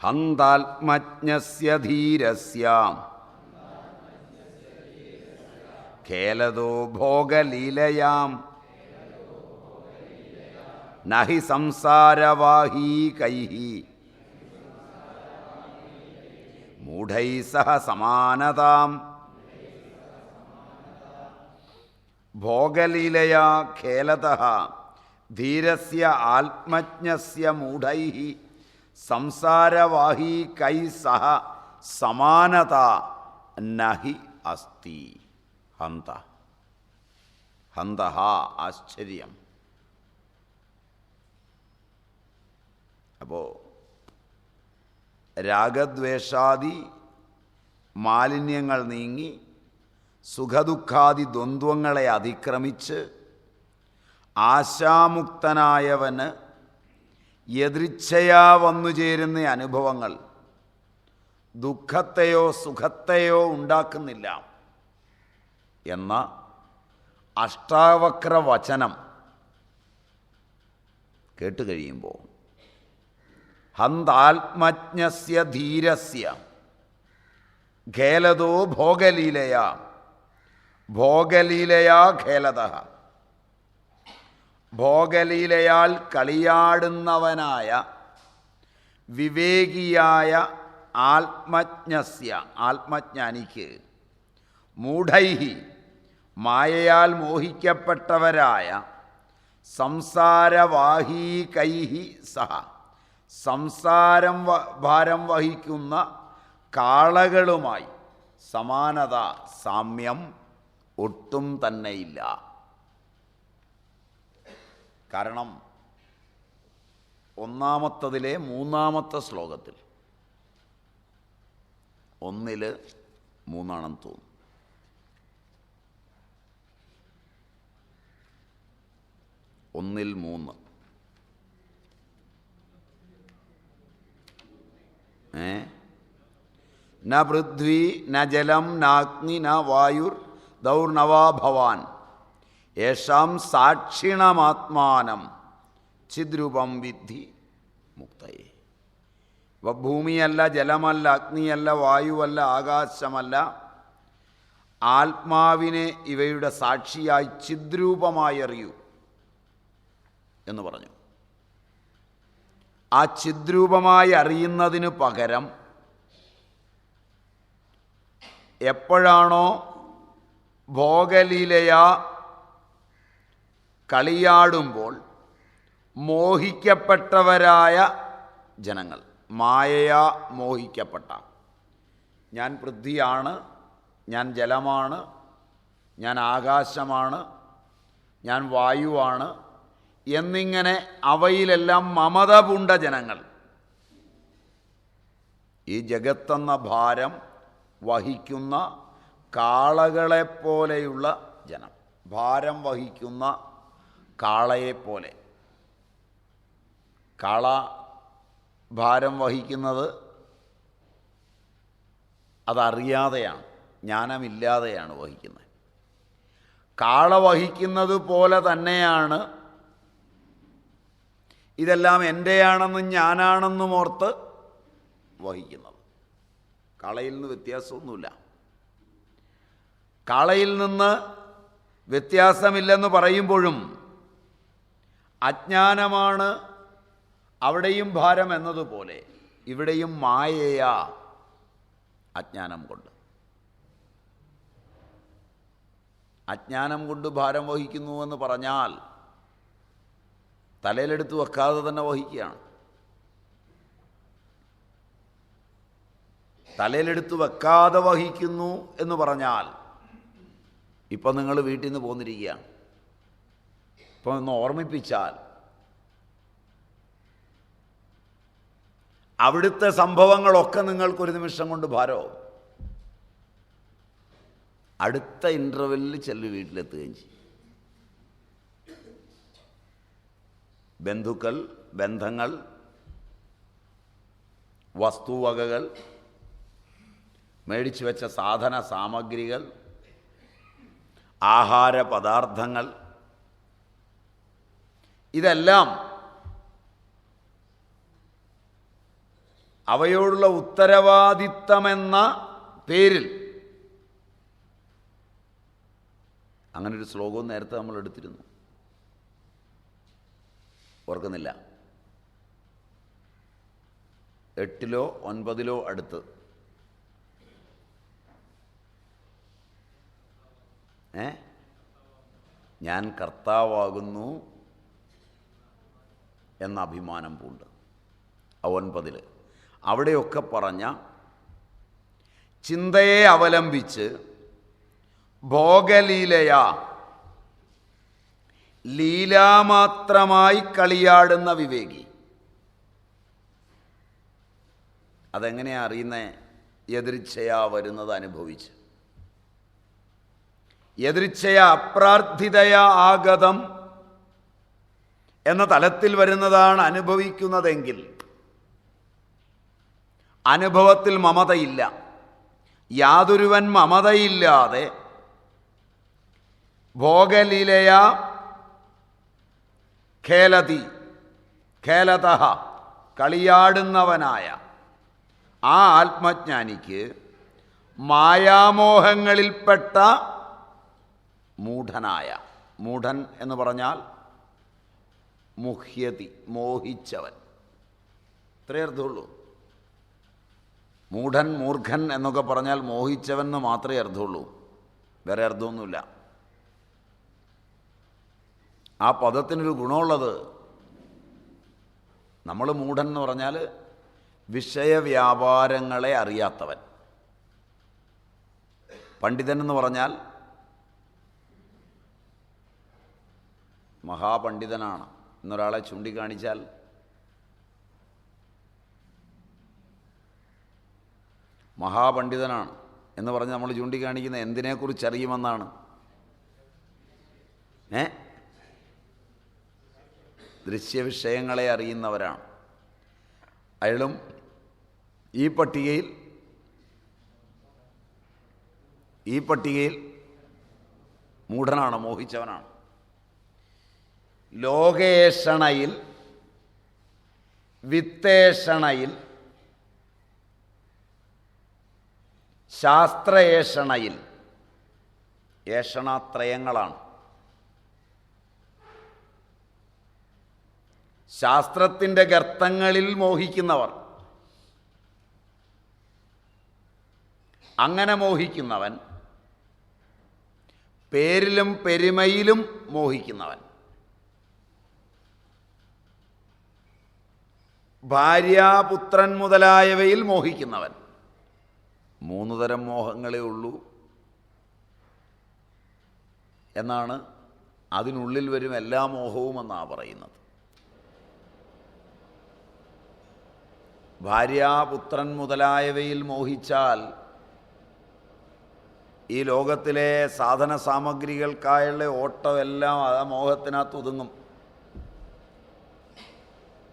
ഹന്താത്മജ്ഞസ്യ ധീരസ്യാം. ഖേലതോ ഭോഗലീലയാം. നഹി സംസാരവാഹീകൈ മൂഢൈ സഹ സമാനതാം. ഭോഗലീലയാ ഖേലത ധീരസ്യ ആത്മജ്ഞസ്യ മൂഢൈ സംസാരവാഹീകൈ സഹ സമാനത നഹി അസ്തി. ഹന്ത. ഹന്ത ആശ്ചര്യം. അപ്പോൾ രാഗദ്വേഷാദി മാലിന്യങ്ങൾ നീങ്ങി സുഖദുഃഖാദി ദ്വന്ദ്വങ്ങളെ അതിക്രമിച്ച് ആശാമുക്തനായവന് എതിർച്ഛയാ വന്നു ചേരുന്ന അനുഭവങ്ങൾ ദുഃഖത്തെയോ സുഖത്തെയോ ഉണ്ടാക്കുന്നില്ല. എന്ന അഷ്ടാവക്ര വചനം കേട്ട് കഴിയുമ്പോൾ ഹന്താത്മജ്ഞസ്യ ധീരസ്യ ഖേലതോ ഭോഗലീലയാ ഭോഗലീലയാ ഖേലത. ഭോഗലീലയാൽ കളിയാടുന്നവനായ വിവേകിയായ ആത്മജ്ഞസ്യ ആത്മജ്ഞാനിക്ക്. മൂഢൈഹി മായയാൽ മോഹിക്കപ്പെട്ടവരായ സംസാരവാഹീകൈഹി സഹ. സംസാരം ഭാരം വഹിക്കുന്ന കാളകളുമായി സമാനത സാമ്യം ഒട്ടും തന്നെയില്ല. കാരണം ഒന്നാമത്തതിലെ മൂന്നാമത്തെ ശ്ലോകത്തിൽ ഒന്നിൽ മൂന്നാണെന്ന് തോന്നുന്നു. ഒന്നിൽ മൂന്ന്. ഏ? ന പൃഥ്വി ന ജലം നാഗ്നി ന വായുർ ദൗർണവാ ഭവാൻ. യേഷാം സാക്ഷിണമാത്മാനം ചിദ്രൂപം വിദ്ധി മുക്തയെ. ഇപ്പം ഭൂമിയല്ല ജലമല്ല അഗ്നിയല്ല വായുവല്ല ആകാശമല്ല. ആത്മാവിനെ ഇവയുടെ സാക്ഷിയായി ചിദ്രൂപമായി അറിയൂ എന്ന് പറഞ്ഞു. ആ ചിദ്രൂപമായി അറിയുന്നതിന് പകരം എപ്പോഴാണോ ഭോഗലീലയ കളിയാടുമ്പോൾ മോഹിക്കപ്പെട്ടവരായ ജനങ്ങൾ. മായയാ മോഹിക്കപ്പെട്ട. ഞാൻ പൃഥ്വിയാണ് ഞാൻ ജലമാണ് ഞാൻ ആകാശമാണ് ഞാൻ വായുവാണ് എന്നിങ്ങനെ അവയിലെല്ലാം മമത പൂണ്ട ജനങ്ങൾ. ഈ ജഗത്തെന്ന ഭാരം വഹിക്കുന്ന കാളകളെപ്പോലെയുള്ള ജനം. ഭാരം വഹിക്കുന്ന കാളയെപ്പോലെ. കാള ഭാരം വഹിക്കുന്നത് അതറിയാതെയാണ് ജ്ഞാനമില്ലാതെയാണ് വഹിക്കുന്നത്. കാള വഹിക്കുന്നത് പോലെ തന്നെയാണ് ഇതെല്ലാം എന്റെയാണെന്നും ഞാനാണെന്നും ഓർത്ത് വഹിക്കുന്നത്. കാളയിൽ നിന്ന് വ്യത്യാസമൊന്നുമില്ല. കാളയിൽ നിന്ന് വ്യത്യാസമില്ലെന്ന് പറയുമ്പോഴും അജ്ഞാനമാണ് അവിടെയും ഭാരം എന്നതുപോലെ ഇവിടെയും മായയാ അജ്ഞാനം കൊണ്ട്. അജ്ഞാനം കൊണ്ട് ഭാരം വഹിക്കുന്നുവെന്ന് പറഞ്ഞാൽ തലയിലെടുത്ത് വെക്കാതെ തന്നെ വഹിക്കുകയാണ്. തലയിലെടുത്ത് വെക്കാതെ വഹിക്കുന്നു എന്ന് പറഞ്ഞാൽ ഇപ്പം നിങ്ങൾ വീട്ടിൽ നിന്ന് പോന്നിരിക്കുകയാണ്. ഇപ്പം ഒന്ന് ഓർമ്മിപ്പിച്ചാൽ അവിടുത്തെ സംഭവങ്ങളൊക്കെ നിങ്ങൾക്കൊരു നിമിഷം കൊണ്ട് ഭാരവും അടുത്ത ഇന്റർവെല്ലിൽ ചെല്ലു വീട്ടിലെത്തുകയും ചെയ്യും. ബന്ധുക്കൾ ബന്ധങ്ങൾ വസ്തുവകകൾ മേടിച്ചു വെച്ച സാധന സാമഗ്രികൾ ആഹാര പദാർത്ഥങ്ങൾ ഇതെല്ലാം അവയോടുള്ള ഉത്തരവാദിത്തമെന്ന പേരിൽ അങ്ങനൊരു ശ്ലോകവും നേരത്തെ നമ്മൾ എടുത്തിരുന്നു. ഓർക്കുന്നില്ല. എട്ടിലോ ഒൻപതിലോ അടുത്ത്. ഏ? ഞാൻ കർത്താവാകുന്നു എന്ന അഭിമാനം പൂണ്ട്. ഒൻപതിൽ അവിടെയൊക്കെ പറഞ്ഞ ചിന്തയെ അവലംബിച്ച് ഭോഗലീലയ ലീലാമാത്രമായി കളിയാടുന്ന വിവേകി. അതെങ്ങനെയാ അറിയുന്നത് എതിർച്ഛയാ വരുന്നത് അനുഭവിച്ച്. എതിർച്ഛയ അപ്രാർത്ഥിതയ ആഗതം എന്ന തലത്തിൽ വരുന്നതാണ് അനുഭവിക്കുന്നതെങ്കിൽ അനുഭവത്തിൽ മമതയില്ല. യാതൊരുവൻ മമതയില്ലാതെ ഭോഗലീലയ ഖേലതി ഖേലത കളിയാടുന്നവനായ ആ ആത്മജ്ഞാനിക്ക് മായാമോഹങ്ങളിൽപ്പെട്ട മൂഢനായ മൂഢൻ എന്ന് പറഞ്ഞാൽ മുഹ്യതി മോഹിച്ചവൻ. ഇത്രയേ അർത്ഥമുള്ളൂ. മൂഢൻ മൂർഖൻ എന്നൊക്കെ പറഞ്ഞാൽ മോഹിച്ചവൻ എന്ന് മാത്രമേ അർത്ഥമുള്ളൂ. വേറെ അർത്ഥമൊന്നുമില്ല. ആ പദത്തിനൊരു ഗുണമുള്ളത് നമ്മൾ മൂഢൻ എന്ന് പറഞ്ഞാൽ വിഷയവ്യാപാരങ്ങളെ അറിയാത്തവൻ. പണ്ഡിതൻ എന്ന് പറഞ്ഞാൽ മഹാപണ്ഡിതനാണ്. എന്നൊരാളെ ചൂണ്ടിക്കാണിച്ചാൽ മഹാപണ്ഡിതനാണ് എന്ന് പറഞ്ഞ് നമ്മൾ ചൂണ്ടിക്കാണിക്കുന്ന എന്തിനെക്കുറിച്ച് അറിയുമെന്നാണ് ഏ? ദൃശ്യവിഷയങ്ങളെ അറിയുന്നവരാണ്. അയാളും ഈ പട്ടികയിൽ ഈ പട്ടികയിൽ മൂഢനാണ് മോഹിച്ചവനാണ്. ലോകേഷണയിൽ വിത്തേഷണയിൽ ശാസ്ത്രയേഷണയിൽ ഏഷണാത്രയങ്ങളാണ്. ശാസ്ത്രത്തിന്റെ ഗർത്തങ്ങളിൽ മോഹിക്കുന്നവർ അങ്ങനെ മോഹിക്കുന്നവൻ പേരിലും പെരുമയിലും മോഹിക്കുന്നവൻ. ഭാര്യാപുത്രൻ മുതലായവയിൽ മോഹിക്കുന്നവൻ. മൂന്ന് തരം മോഹങ്ങളേ ഉള്ളൂ. എന്നാണ് അതിനുള്ളിൽ വരും എല്ലാ മോഹവും എന്നാണ് പറയുന്നത്. ഭാര്യ ഭാര്യാപുത്രൻ മുതലായവയിൽ മോഹിച്ചാൽ ഈ ലോകത്തിലെ സാധന സാമഗ്രികൾക്കായുള്ള ഓട്ടമെല്ലാം ആ മോഹത്തിനകത്ത് ഒതുങ്ങും.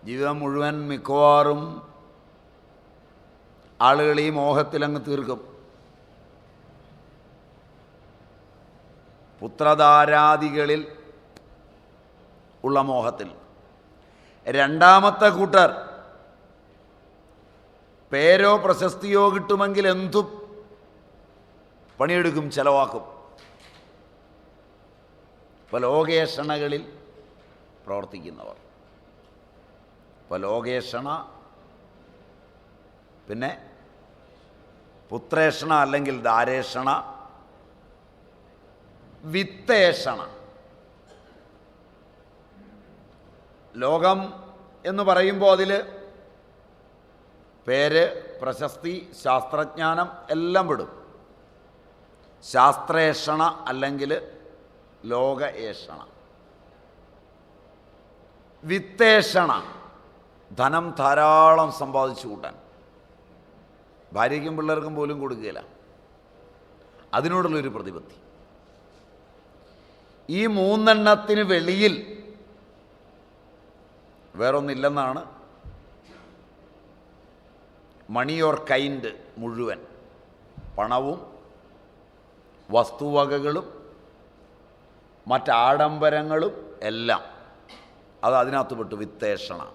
ജീവിതം മുഴുവൻ മിക്കവാറും ആളുകൾ ഈ മോഹത്തിലങ്ങ് തീർക്കും. പുത്രധാരാദികളിൽ ഉള്ള മോഹത്തിൽ. രണ്ടാമത്തെ കൂട്ടർ പേരോ പ്രശസ്തിയോ കിട്ടുമെങ്കിൽ എന്തും പണിയെടുക്കും ചെലവാക്കും. ഇപ്പോൾ ലോകേഷണകളിൽ പ്രവർത്തിക്കുന്നവർ. ഇപ്പോൾ ലോകേഷണ പിന്നെ പുത്രേഷണ അല്ലെങ്കിൽ ദാരേഷണ വിത്തേഷണ. ലോകം എന്ന് പറയുമ്പോൾ അതിൽ പേര് പ്രശസ്തി ശാസ്ത്രജ്ഞാനം എല്ലാം വിടും ശാസ്ത്രേഷണ അല്ലെങ്കിൽ ലോകേഷണ. വിത്തേഷണ. ധനം ധാരാളം സമ്പാദിച്ചു കൂട്ടാൻ. ഭാര്യയ്ക്കും പിള്ളേർക്കും പോലും കൊടുക്കുകയില്ല. അതിനോടുള്ളൊരു പ്രതിപത്തി. ഈ മൂന്നെണ്ണത്തിന് വെളിയിൽ വേറൊന്നില്ലെന്നാണ് മണി ഓർ കൈൻഡ് മുഴുവൻ പണവും വസ്തുവകകളും മറ്റാഡംബരങ്ങളും എല്ലാം അത് അതിനകത്ത് പെട്ടു വിത്തേഷണ.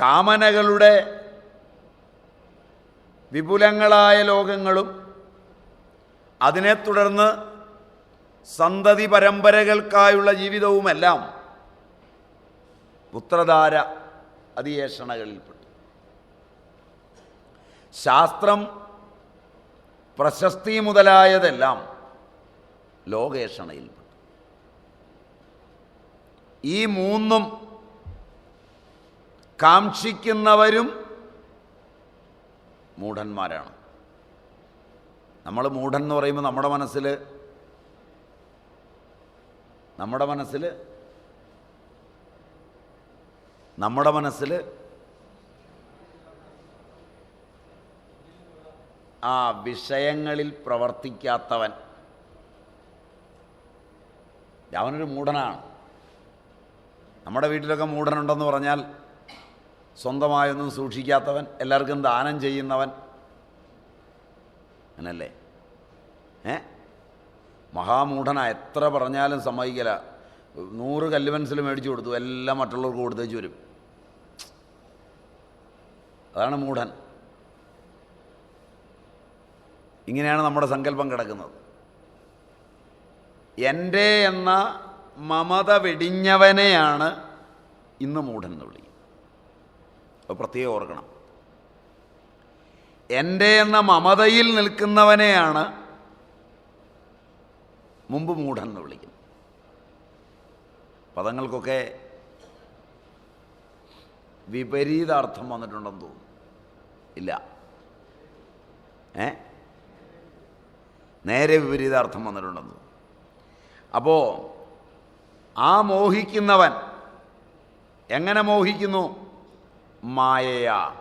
കാമനകളുടെ വിപുലങ്ങളായ ലോകങ്ങളും അതിനെ തുടർന്ന് സന്തതി പരമ്പരകൾക്കായുള്ള ജീവിതവുമെല്ലാം പുത്രധാര അതിയേഷണകളിൽപ്പെട്ടു ശാസ്ത്രം പ്രശസ്തി മുതലായതെല്ലാം ലോകേഷണയിൽപ്പെട്ടു. ഈ മൂന്നും കാക്ഷിക്കുന്നവരും മൂഢന്മാരാണ്. നമ്മൾ മൂഢൻ എന്ന് പറയുമ്പോൾ നമ്മുടെ മനസ്സിൽ നമ്മുടെ മനസ്സിൽ നമ്മുടെ മനസ്സിൽ ആ വിഷയങ്ങളിൽ പ്രവർത്തിക്കാത്തവൻ. അവനൊരു മൂഢനാണ്. നമ്മുടെ വീട്ടിലൊക്കെ മൂഢനുണ്ടെന്ന് പറഞ്ഞാൽ സ്വന്തമായൊന്നും സൂക്ഷിക്കാത്തവൻ എല്ലാവർക്കും ദാനം ചെയ്യുന്നവൻ. അങ്ങനല്ലേ? ഏ? മഹാമൂഢന എത്ര പറഞ്ഞാലും സമ്മതിക്കല. നൂറ് കല്ല് മേടിച്ചു കൊടുത്തു എല്ലാം മറ്റുള്ളവർക്ക് കൊടുത്തേച്ച് വരും. അതാണ് മൂഢൻ. ഇങ്ങനെയാണ് നമ്മുടെ സങ്കല്പം കിടക്കുന്നത്. എന്റെ എന്ന മമത വെടിഞ്ഞവനെയാണ് ഇന്ന് മൂഢൻ എന്ന് വിളിക്കുന്നത്. പ്രത്യേകം ഓർക്കണം. എന്റെ എന്ന മമതയിൽ നിൽക്കുന്നവനെയാണ് മുമ്പ് മൂഢൻ എന്ന് വിളിക്കുന്നത്. പദങ്ങൾക്കൊക്കെ വിപരീതാർത്ഥം വന്നിട്ടുണ്ടെന്ന് തോന്നുന്നു. ഇല്ല. ഏ? നേരെ വിപരീതാർത്ഥം വന്നിട്ടുണ്ടെന്ന് അപ്പോൾ ആ മോഹിക്കുന്നവൻ എങ്ങനെ മോഹിക്കുന്നു? മായയാ.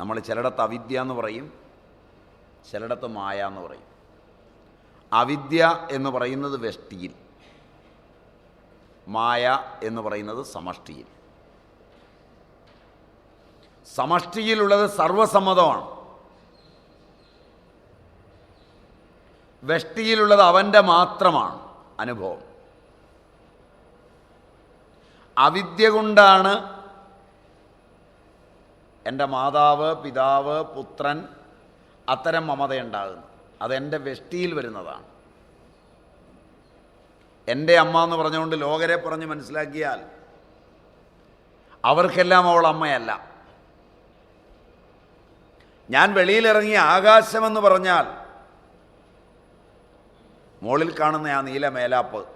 നമ്മൾ ചിലയിടത്ത് അവിദ്യ എന്ന് പറയും ചിലയിടത്ത് മായ എന്ന് പറയും. അവിദ്യ എന്ന് പറയുന്നത് വ്യഷ്ടിയിൽ. മായ എന്ന് പറയുന്നത് സമഷ്ടിയിൽ. സമഷ്ടിയിലുള്ളത് സർവസമ്മതമാണ്. വ്യഷ്ടിയിലുള്ളത് അവന്റെ മാത്രമാണ് അനുഭവം. അവിദ്യ കൊണ്ടാണ് എന്റെ മാതാവ് പിതാവ് പുത്രൻ അത്തരം മമതയുണ്ടാകുന്നു. അതെന്റെ വ്യഷ്ടിയിൽ വരുന്നതാണ്. എന്റെ അമ്മ എന്ന് പറഞ്ഞുകൊണ്ട് ലോകരെ പറഞ്ഞ് മനസ്സിലാക്കിയാൽ അവർക്കെല്ലാം അവൾ അമ്മയല്ല. ഞാൻ വെളിയിലിറങ്ങിയ ആകാശമെന്ന് പറഞ്ഞാൽ മുകളിൽ കാണുന്ന ആ നീല മേലാപ്പ്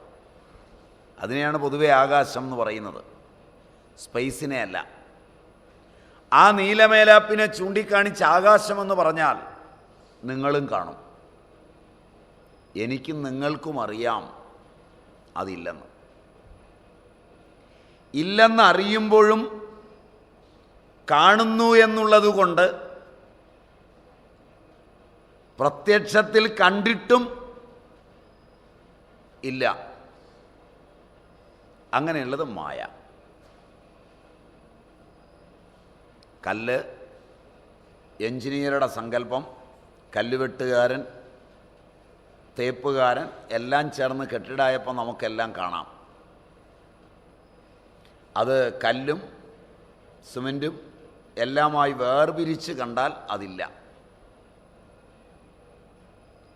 അതിനെയാണ് പൊതുവെ ആകാശം എന്ന് പറയുന്നത്. സ്പേസിനെ അല്ല. ആ നീലമേലാപ്പിനെ ചൂണ്ടിക്കാണിച്ച് ആകാശമെന്ന് പറഞ്ഞാൽ നിങ്ങളും കാണും. എനിക്കും നിങ്ങൾക്കും അറിയാം അതില്ലെന്ന്. ഇല്ലെന്ന് അറിയുമ്പോഴും കാണുന്നു എന്നുള്ളതുകൊണ്ട് പ്രത്യക്ഷത്തിൽ കണ്ടിട്ടും ഇല്ല. അങ്ങനെയുള്ളത് മായ. കല്ല്. എഞ്ചിനീയറുടെ സങ്കല്പം കല്ലുവെട്ടുകാരൻ തേപ്പുകാരൻ എല്ലാം ചേർന്ന് കെട്ടിടായപ്പോൾ നമുക്കെല്ലാം കാണാം. അത് കല്ലും സിമെന്റും എല്ലാമായി വേർപിരിച്ച് കണ്ടാൽ അതില്ല.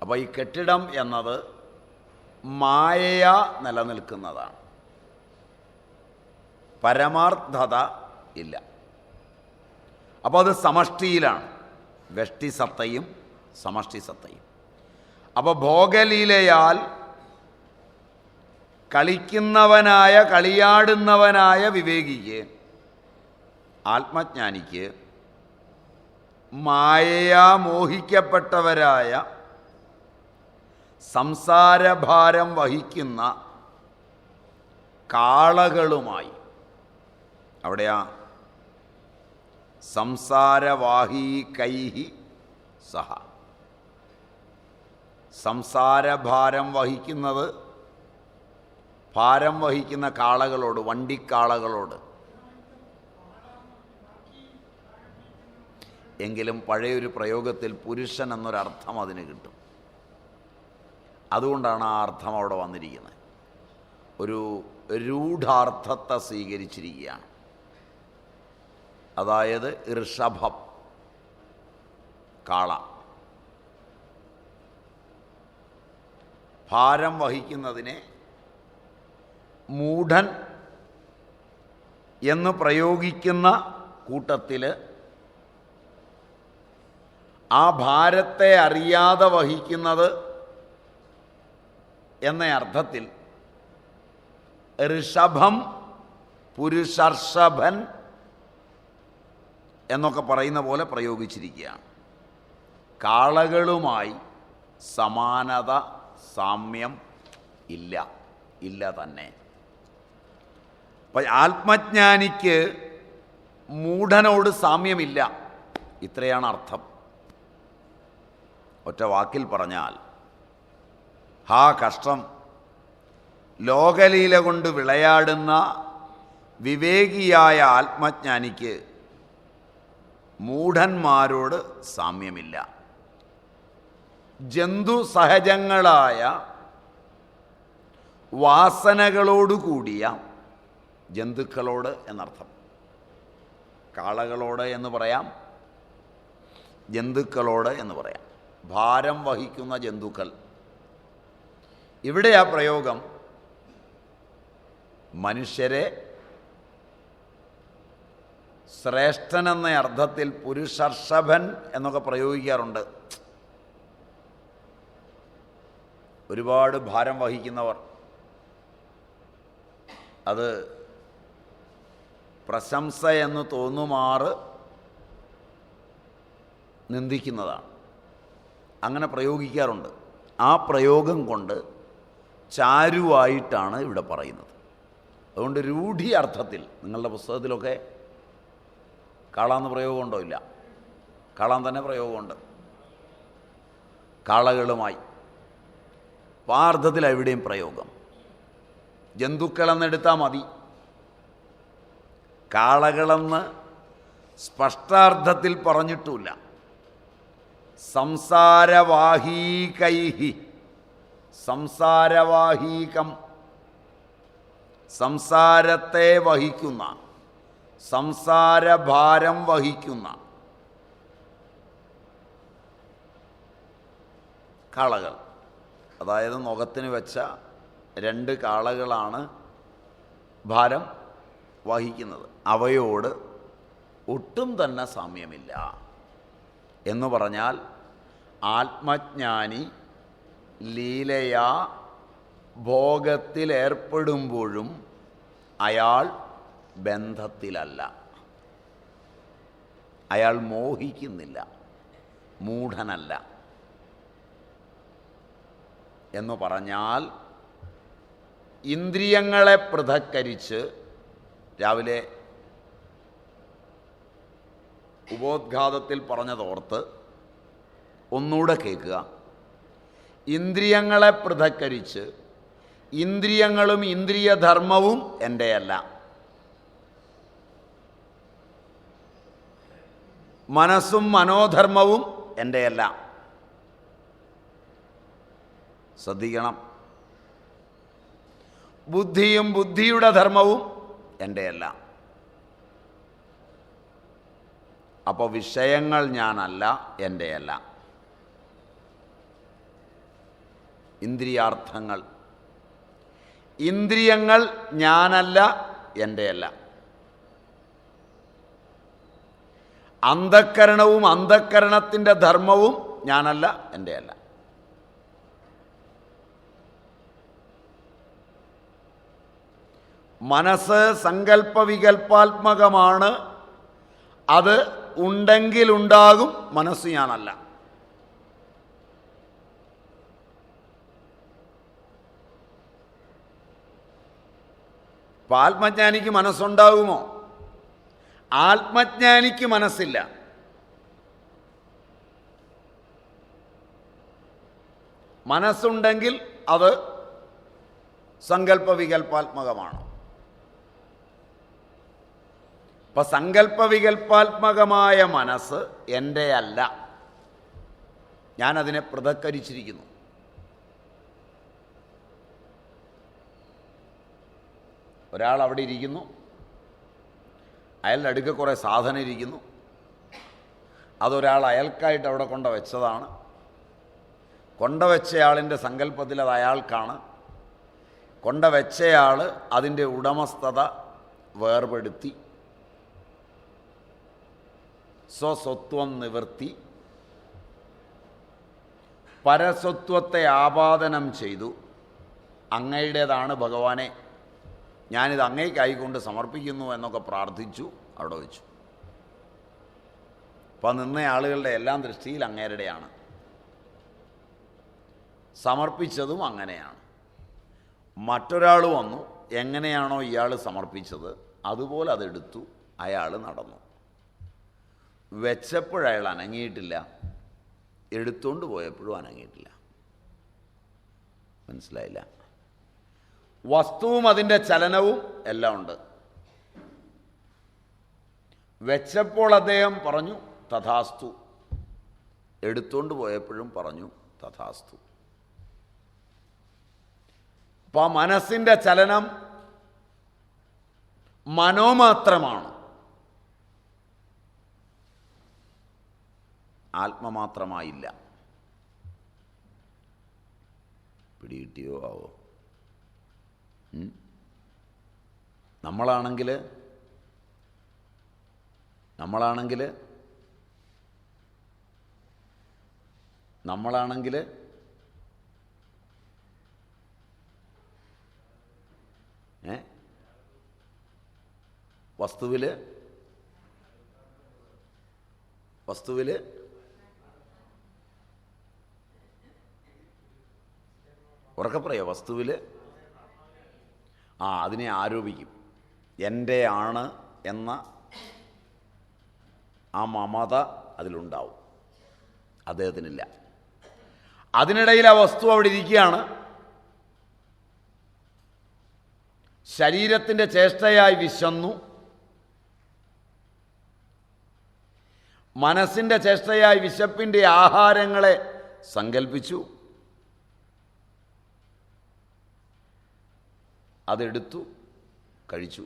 അപ്പോൾ ഈ കെട്ടിടം എന്നത് മായയാ നിലനിൽക്കുന്നതാണ്. പരമാർത്ഥത ഇല്ല. അപ്പോൾ അത് സമഷ്ടിയിലാണ്. വെഷ്ടി സത്തയും സമഷ്ടി സത്തയും അപ്പോൾ ഭോഗലീലയാൽ കളിക്കുന്നവനായ കളിയാടുന്നവനായ വിവേകിക്ക് ആത്മജ്ഞാനിക്ക് മായയാ മോഹിക്കപ്പെട്ടവരായ സംസാരഭാരം വഹിക്കുന്ന കാളകളുമായി അവിടെയാ സംസാരവാഹി കൈഹി സഹ. സംസാരഭാരം വഹിക്കുന്നത് ഭാരം വഹിക്കുന്ന കാളകളോട് വണ്ടിക്കാളകളോട്. എങ്കിലും പഴയൊരു പ്രയോഗത്തിൽ പുരുഷൻ എന്നൊരർത്ഥം അതിന് കിട്ടും. അതുകൊണ്ടാണ് ആ അർത്ഥം അവിടെ വന്നിരിക്കുന്നത്. ഒരു രൂഢാർത്ഥത്തെ സ്വീകരിച്ചിരിക്കുകയാണ്. അതായത് ഋഷഭം. കാള. ഭാരം വഹിക്കുന്നതിനെ മൂഢൻ എന്ന് പ്രയോഗിക്കുന്ന കൂട്ടത്തിൽ ആ ഭാരത്തെ അറിയാതെ വഹിക്കുന്നത് എന്ന അർത്ഥത്തിൽ ഋഷഭം പുരുഷർഷഭൻ എന്നൊക്കെ പറയുന്ന പോലെ പ്രയോഗിച്ചിരിക്കുകയാണ്. കാളകളുമായി സമാനത സാമ്യം ഇല്ല ഇല്ല തന്നെ. ആത്മജ്ഞാനിക്ക് മൂഢനോട് സാമ്യമില്ല. ഇത്രയാണ് അർത്ഥം. ഒറ്റ വാക്കിൽ പറഞ്ഞാൽ ഹാ കഷ്ടം. ലോകലീല കൊണ്ട് വിളയാടുന്ന വിവേകിയായ ആത്മജ്ഞാനിക്ക് മൂഢന്മാരോട് സാമ്യമില്ല. ജന്തു സഹജങ്ങളായ വാസനകളോടുകൂടിയ ജന്തുക്കളോട് എന്നർത്ഥം. കാളകളോട് എന്ന് പറയാം ജന്തുക്കളോട് എന്ന് പറയാം. ഭാരം വഹിക്കുന്ന ജന്തുക്കൾ. ഇവിടെ ആ പ്രയോഗം മനുഷ്യരെ ശ്രേഷ്ഠൻ എന്ന അർത്ഥത്തിൽ പുരുഷർഷഭൻ എന്നൊക്കെ പ്രയോഗിക്കാറുണ്ട്. ഒരുപാട് ഭാരം വഹിക്കുന്നവർ. അത് പ്രശംസ എന്ന് തോന്നുമാറ് നിന്ദിക്കുന്നതാണ്. അങ്ങനെ പ്രയോഗിക്കാറുണ്ട്. ആ പ്രയോഗം കൊണ്ട് ചാരുവായിട്ടാണ് ഇവിടെ പറയുന്നത്. അതുകൊണ്ട് രൂഢി അർത്ഥത്തിൽ നിങ്ങളുടെ പുസ്തകത്തിലൊക്കെ കാളാന്ന് പ്രയോഗമുണ്ടോ ഇല്ല? കാളാൻ തന്നെ പ്രയോഗമുണ്ട്. കാളകളുമായി. ആ എവിടെയും പ്രയോഗം. ജന്തുക്കളെന്നെടുത്താൽ മതി. കാളകളെന്ന് സ്പഷ്ടാർത്ഥത്തിൽ പറഞ്ഞിട്ടുമില്ല. സംസാരവാഹീകൈഹി. സംസാരവാഹീകം. സംസാരത്തെ വഹിക്കുന്ന സംസാരഭാരം വഹിക്കുന്ന കാളകൾ. അതായത് മുഖത്തിന് വെച്ച രണ്ട് കാളകളാണ് ഭാരം വഹിക്കുന്നത്. അവയോട് ഒട്ടും തന്നെ സാമ്യമില്ല. എന്ന് പറഞ്ഞാൽ ആത്മജ്ഞാനി ലീലയാ ഭോഗത്തിലേർപ്പെടുമ്പോഴും അയാൾ ബന്ധത്തിലല്ല. അയാൾ മോഹിക്കുന്നില്ല. മൂഢനല്ല. എന്ന് പറഞ്ഞാൽ ഇന്ദ്രിയങ്ങളെ പൃഥക്കരിച്ച് രാവിലെ ഉപോദ്ഘാതത്തിൽ പറഞ്ഞതോർത്ത് ഒന്നുകൂടെ കേൾക്കുക. ഇന്ദ്രിയങ്ങളെ പൃഥക്കരിച്ച് ഇന്ദ്രിയങ്ങളും ഇന്ദ്രിയധർമ്മവും എന്റെയല്ല മനസ്സും മനോധർമ്മവും എന്റെയല്ല ശ്രദ്ധിക്കണം. ബുദ്ധിയും ബുദ്ധിയുടെ ധർമ്മവും എന്റെയല്ല അപ്പോൾ വിഷയങ്ങൾ ഞാനല്ല എന്റെയല്ല ഇന്ദ്രിയാർത്ഥങ്ങൾ. ഇന്ദ്രിയങ്ങൾ ഞാനല്ല എന്റെയല്ല അന്ധക്കരണവും അന്ധക്കരണത്തിന്റെ ധർമ്മവും ഞാനല്ല എന്റെയല്ല മനസ്സ് സങ്കല്പവികൽപ്പാത്മകമാണ് അത് ഉണ്ടെങ്കിലുണ്ടാകും മനസ്സ് ഞാനല്ല. ആത്മജ്ഞാനിക്ക് മനസ്സുണ്ടാകുമോ? ആത്മജ്ഞാനിക്ക് മനസ്സില്ല. മനസ്സുണ്ടെങ്കിൽ അത് സങ്കല്പവികൽപാത്മകമാണ്. അപ്പൊ സങ്കല്പവികൽപാത്മകമായ മനസ്സ് എന്റെ അല്ല ഞാനതിനെ പൃഥക്കരിച്ചിരിക്കുന്നു ഒരാൾ അവിടെ ഇരിക്കുന്നു. അയാളുടെ അടുക്ക കുറേ സാധനം ഇരിക്കുന്നു. അതൊരാൾ അയാൾക്കായിട്ട് അവിടെ കൊണ്ട വെച്ചതാണ്. കൊണ്ടവെച്ചയാളിന്റെ സങ്കല്പത്തിൽ അത് അയാൾക്കാണ്. കൊണ്ടവെച്ചയാൾ അതിന്റെ ഉടമസ്ഥത വേർപെടുത്തി. സ്വസ്വത്വം നിവർത്തി. പരസ്വത്വത്തെ ആപാദനം ചെയ്തു. അങ്ങയുടേതാണ് ഭഗവാനെ. ഞാനിത് അങ്ങേക്കായിക്കൊണ്ട് സമർപ്പിക്കുന്നു എന്നൊക്കെ പ്രാർത്ഥിച്ചു അവിടെ വെച്ചു. അപ്പം നിന്ന ആളുകളുടെ എല്ലാം ദൃഷ്ടിയിൽ അങ്ങേരുടെയാണ്. സമർപ്പിച്ചതും അങ്ങനെയാണ്. മറ്റൊരാൾ വന്നു എങ്ങനെയാണോ ഇയാൾ സമർപ്പിച്ചത് അതുപോലെ അതെടുത്തു അയാൾ നടന്നു. വെച്ചപ്പോഴയാൾ അനങ്ങിയിട്ടില്ല എടുത്തുകൊണ്ട് പോയപ്പോഴും അനങ്ങിയിട്ടില്ല. മനസ്സിലായില്ല? വസ്തുവും അതിന്റെ ചലനവും എല്ലാം ഉണ്ട്. വെച്ചപ്പോൾ അദ്ദേഹം പറഞ്ഞു തഥാസ്തു. എടുത്തുകൊണ്ട് പോയപ്പോഴും പറഞ്ഞു തഥാസ്തു. അപ്പോൾ ആ മനസ്സിന്റെ ചലനം മനോമാത്രമാണ്. ആത്മമാത്രമായില്ല. പിടികിട്ടിയോ ആവോ? നമ്മളാണെങ്കിൽ നമ്മളാണെങ്കിൽ നമ്മളാണെങ്കിൽ ഏ? വസ്തുവിൽ വസ്തുവിൽ ഉറക്കെ പറയാ? വസ്തുവിൽ ആ അതിനെ ആരോപിക്കും. എന്റെ ആണ് എന്ന ആ മമത അതിലുണ്ടാവും. അദ്ദേഹത്തിനില്ല. അതിനിടയിൽ ആ വസ്തു അവിടെ ഇരിക്കുകയാണ്. ശരീരത്തിന്റെ ചേഷ്ടയായി വിശന്നു. മനസ്സിന്റെ ചേഷ്ടയായി വിശപ്പിന്റെ ആഹാരങ്ങളെ സങ്കല്പിച്ചു അതെടുത്തു കഴിച്ചു.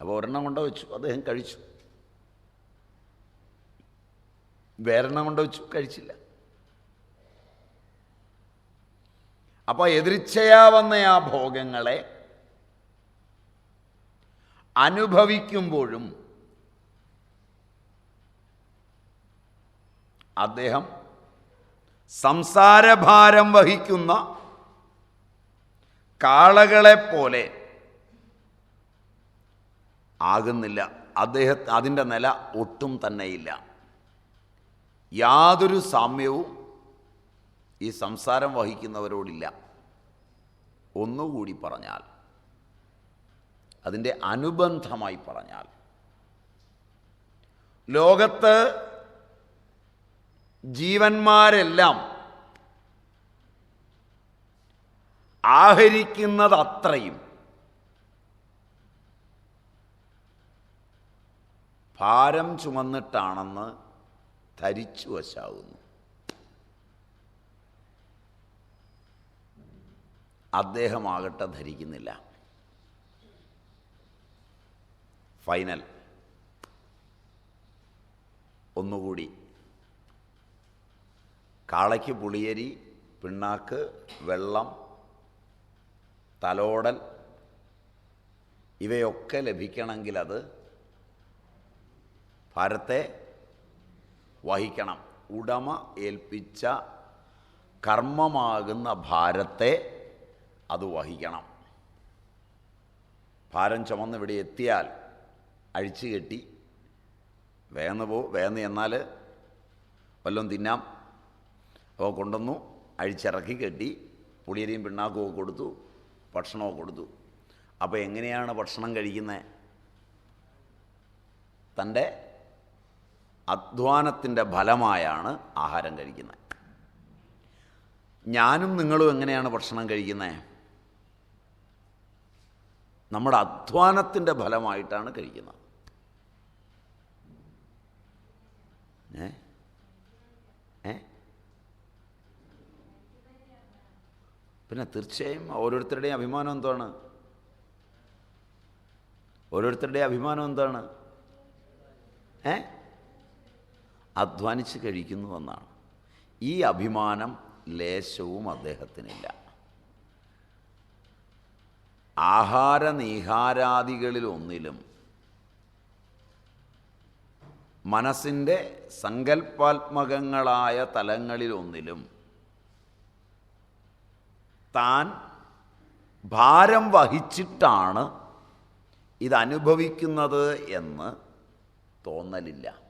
അപ്പോൾ ഒരെണ്ണം കൊണ്ട് വെച്ചു അദ്ദേഹം കഴിച്ചു. വേറെണ്ണം കൊണ്ട് വെച്ചു കഴിച്ചില്ല. അപ്പോൾ എതിർച്ചയാ വന്ന ആ ഭോഗങ്ങളെ അനുഭവിക്കുമ്പോഴും അദ്ദേഹം സംസാരഭാരം വഹിക്കുന്ന കാളകളെപ്പോലെ ആകുന്നില്ല. അദ്ദേഹം അതിന്റെ നില ഒട്ടും തന്നെയില്ല. യാതൊരു സാമ്യവും ഈ സംസാരം വഹിക്കുന്നവരോടില്ല. ഒന്നുകൂടി പറഞ്ഞാൽ അതിന്റെ അനുബന്ധമായി പറഞ്ഞാൽ ലോകത്ത് ജീവന്മാരെല്ലാം ആഹരിക്കുന്നത് അത്രയും ഭാരം ചുമന്നിട്ടാണെന്ന് ധരിച്ചു വശാവുന്നു. അദ്ദേഹമാകട്ടെ ധരിക്കുന്നില്ല. ഫൈനൽ. ഒന്നുകൂടി. കാളയ്ക്ക് പുളിയരി പിണ്ണാക്ക് വെള്ളം തലോടൽ. ഇവയൊക്കെ ലഭിക്കണമെങ്കിൽ അത് ഭാരത്തെ വഹിക്കണം. ഉടമ ഏൽപ്പിച്ച കർമ്മമാകുന്ന ഭാരത്തെ അത് വഹിക്കണം. ഭാരം ചുമന്ന് ഇവിടെ എത്തിയാൽ അഴിച്ചു കെട്ടി വേന്ന് പോ വേന്ന് എന്നാൽ വല്ലതും തിന്നാം. അപ്പോൾ കൊണ്ടുവന്നു അഴിച്ചിറക്കി കെട്ടി പുളിയരിയും പിണ്ണാക്കുമൊക്കെ കൊടുത്തു. ഭക്ഷണമൊക്കെ കൊടുത്തു. അപ്പോൾ എങ്ങനെയാണ് ഭക്ഷണം കഴിക്കുന്നത് തന്റെ അധ്വാനത്തിന്റെ ഫലമായാണ് ആഹാരം കഴിക്കുന്നത് ഞാനും നിങ്ങളും എങ്ങനെയാണ് ഭക്ഷണം കഴിക്കുന്നത് നമ്മുടെ അധ്വാനത്തിന്റെ ഫലമായിട്ടാണ് കഴിക്കുന്നത്. ഏ? പിന്നെ തീർച്ചയായും ഓരോരുത്തരുടെയും അഭിമാനം എന്താണ്? ഓരോരുത്തരുടെയും അഭിമാനം എന്താണ്? ഏ? അധ്വാനിച്ച് കഴിക്കുന്നു എന്നാണ്. ഈ അഭിമാനം ലേശവും അദ്ദേഹത്തിനില്ല. ആഹാര നീഹാരാദികളിലൊന്നിലും മനസ്സിന്റെ സങ്കല്പാത്മകങ്ങളായ തലങ്ങളിലൊന്നിലും താൻ ഭാരം വഹിച്ചിട്ടാണ് ഇതനുഭവിക്കുന്നത് എന്ന് തോന്നലില്ല.